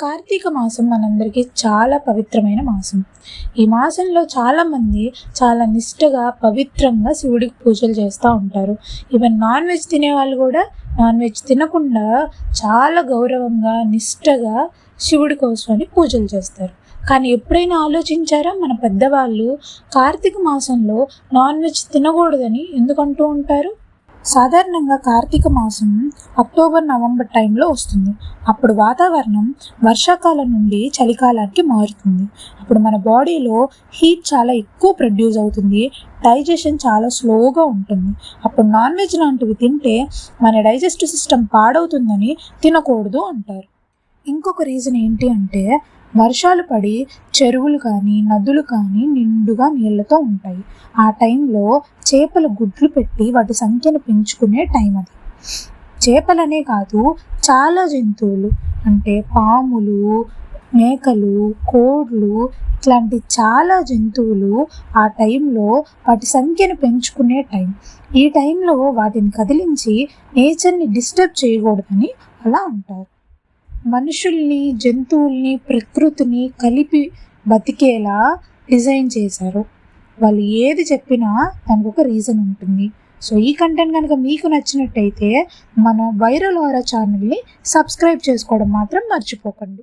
కార్తీక మాసం మనందరికీ చాలా పవిత్రమైన మాసం. ఈ మాసంలో చాలామంది చాలా నిష్టగా పవిత్రంగా శివుడికి పూజలు చేస్తూ ఉంటారు. ఈవెన్ నాన్ వెజ్ తినేవాళ్ళు కూడా నాన్ వెజ్ తినకుండా చాలా గౌరవంగా నిష్టగా శివుడి కోసమని పూజలు చేస్తారు. కానీ ఎప్పుడైనా ఆలోచించారా? మన పెద్దవాళ్ళు కార్తీక మాసంలో నాన్ వెజ్ తినకూడదని ఎందుకంటూ ఉంటారు? సాధారణంగా కార్తీక మాసం అక్టోబర్ నవంబర్ టైంలో వస్తుంది. అప్పుడు వాతావరణం వర్షాకాలం నుండి చలికాలానికి మారుతుంది. అప్పుడు మన బాడీలో హీట్ చాలా ఎక్కువ ప్రొడ్యూస్ అవుతుంది. డైజెషన్ చాలా స్లోగా ఉంటుంది. అప్పుడు నాన్ వెజ్ లాంటివి తింటే మన డైజెస్టివ్ సిస్టమ్ పాడవుతుందని తినకూడదు అంటారు. ఇంకొక రీజన్ ఏంటి అంటే వర్షాలు పడి చెరువులు కానీ నదులు కానీ నిండుగా నీళ్ళతో ఉంటాయి. ఆ టైంలో చేపల గుడ్లు పెట్టి వాటి సంఖ్యను పెంచుకునే టైం అది. చేపలనే కాదు చాలా జంతువులు. అంటే పాములు మేకలు కోడ్లు ఇట్లాంటి చాలా జంతువులు ఆ టైంలో వాటి సంఖ్యను పెంచుకునే టైం. ఈ టైంలో వాటిని కదిలించి నేచర్ని డిస్టర్బ్ చేయకూడదని అలా అంటారు. మనుషుల్ని జంతువుల్ని ప్రకృతిని కలిపి బతికేలా డిజైన్ చేశారు. వాళ్ళు ఏది చెప్పినా దానికి ఒక రీజన్ ఉంటుంది. సో ఈ కంటెంట్ కనుక మీకు నచ్చినట్టయితే మన వైరల్ ఆరా ఛానల్ని సబ్స్క్రైబ్ చేసుకోవడం మాత్రం మర్చిపోకండి.